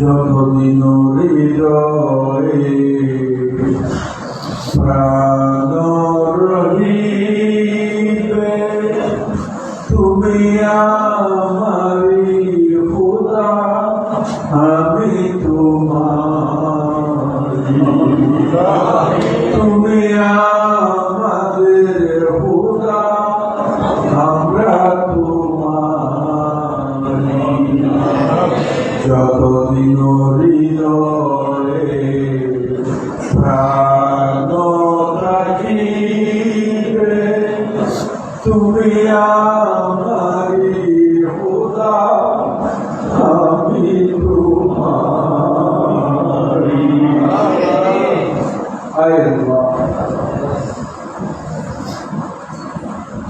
যতদিন হৃদয়ে প্রাণ রহিবে তুমি আমারি খুদা।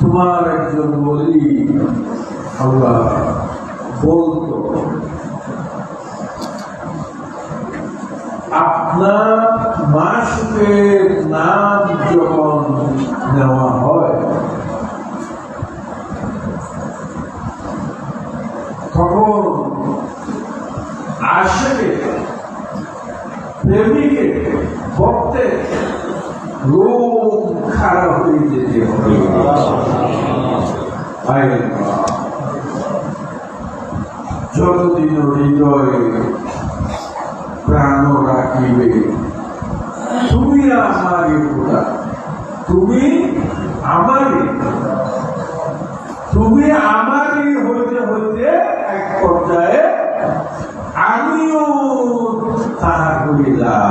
তোমারি একজন বলি আল্লাহ বলতো আপনার মাসুকের নাম যখন নেওয়া হয়, তখন আসবে প্রেমিকে, ভক্তে রোগ খারাপ হয়ে যেতে হবে। যতদিন হৃদয়ে প্রাণ রাখিবে তুমি আমারই। তুমি আমারই হইতে হইতে এক পর্যায়ে আমিও তাহা করিলাম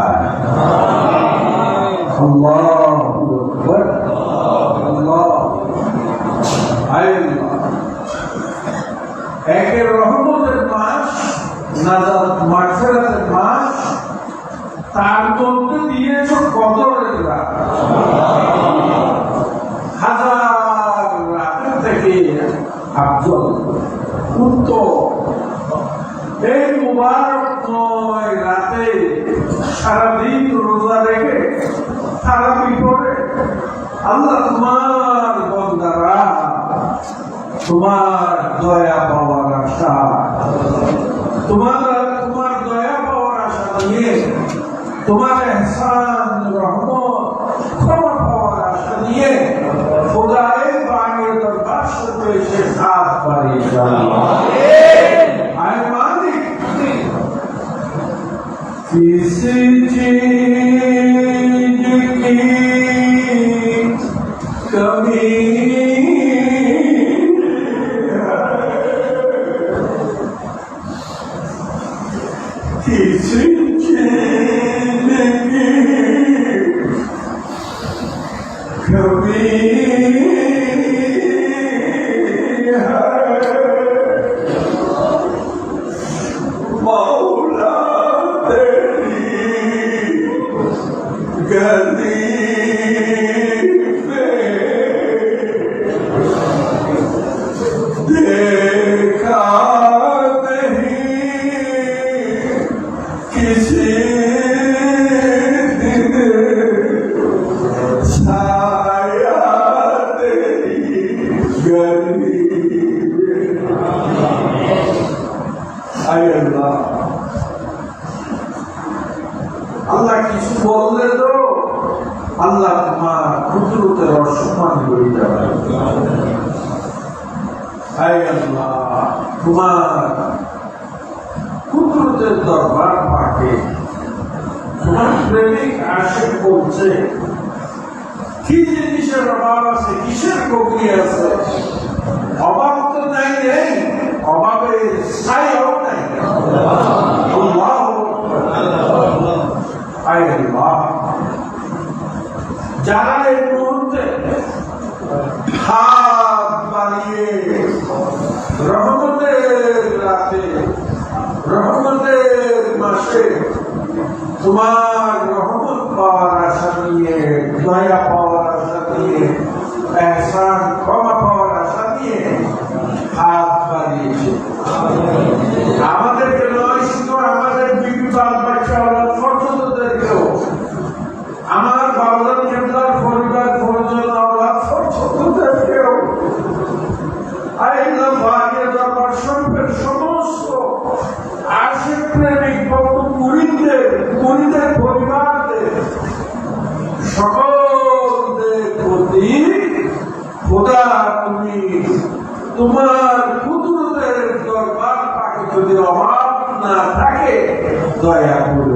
সারাদিন রোজা রেখে, সারা বিপরে আল্লাহ তোমার বন্দারা, তোমার দয়া পাওয়ার আশা, তোমার তোমার দয়া পাওয়ার আশা নিয়ে, তোমার এহসান, রহমত, ক্ষমা পাওয়ার আশা নিয়ে খোদায় বাণীর দরবার সামনে এসে হাত বাড়িয়ে किस चीज की कमी है? किस चीज की कमी है? আল্লাহ। কিছু বললে তো আল্লাহ তোমার কুদরতের অসম্মান করে যাবে তোমার কুদরতের দরবার পাকে। তোমার প্রেমিক আসে বলছে, কি জিনিসের অভাব আছে, কিসের কমি আছে? অভাব তো নাই নেই অভাবের ছায়াও নাই আল্লাহ আয় আল্লাহ যারা এই মুহূর্তে হাত বাড়িয়ে রহমতের রাতে রহমতের মাসে তোমার রহমত পাওয়ার আশা নিয়ে দয়া পাওয়ার আশা নিয়ে এহসান ক্ষমা পাওয়ার আশা নিয়ে হাত বাড়িয়েছে। আমাদেরকে নয় শুধু আমাদের বিবি বাল বাচ্চা ফরজদেরকেও আমার বাবলার হাফিজ তোমার কুদরতের দরবার পাকে যদি না থাকে দয়া করব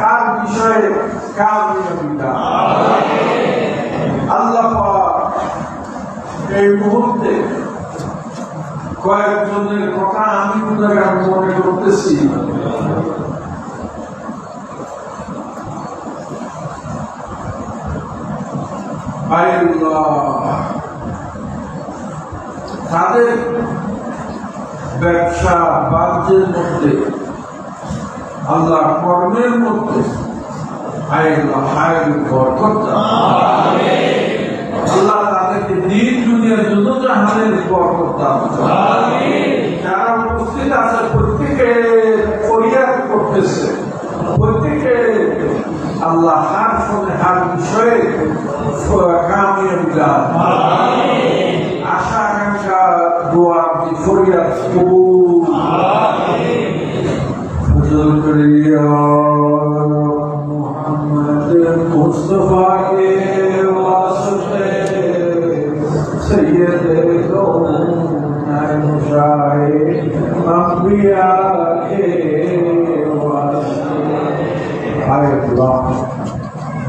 কার বিষয়ে কামিয়াবিটা আল্লাহ এই মুহূর্তে কয়েকজনের কথা আমি মনে করতেছি। তাদের ব্যবসা বাণিজ্যের মধ্যে আল্লাহ কর্মের মধ্যে আল্লাহ তাদেরকে দিন দুনিয়ার জন্য জাহানের বরকত দান করুন। যারা উপস্থিত আছে, প্রত্যেকে ফরিয়াদ করতেছে। প্রত্যেকে আল্লাহ হার ফোনে হার বিষয়ে কামিয়াবি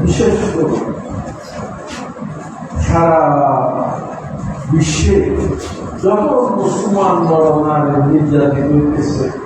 বিশেষ করে সারা বিশ্বে যত মুসলমান বড়নারে নির্যাতিত হইতেছে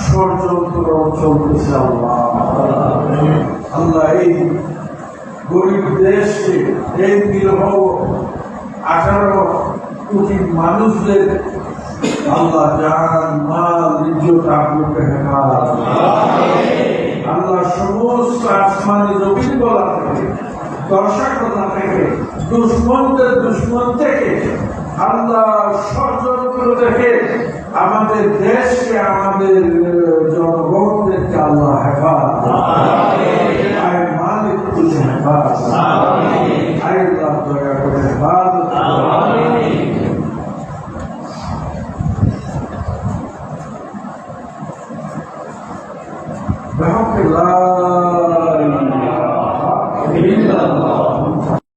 ষড়যন্ত্র চলতেছে আল্লাহ আল্লাহ এই গরিব দেশকে এই নিরহ আঠারো কোটি মানুষদের আল্লাহ জান মাল ইজ্জত আগ্রহে হেফাজ আল্লাহ সমস্ত আসমানি জমিন বলা থেকে দর্শকতা থেকে দুশ্মন থেকে আল্লাহ ষড়যন্ত্র থেকে আমাদের দেশকে আমাদের জনগণদেরকে আল্লাহ হেফাজ আয় মালিক হেফাজ আয় আল্লাহ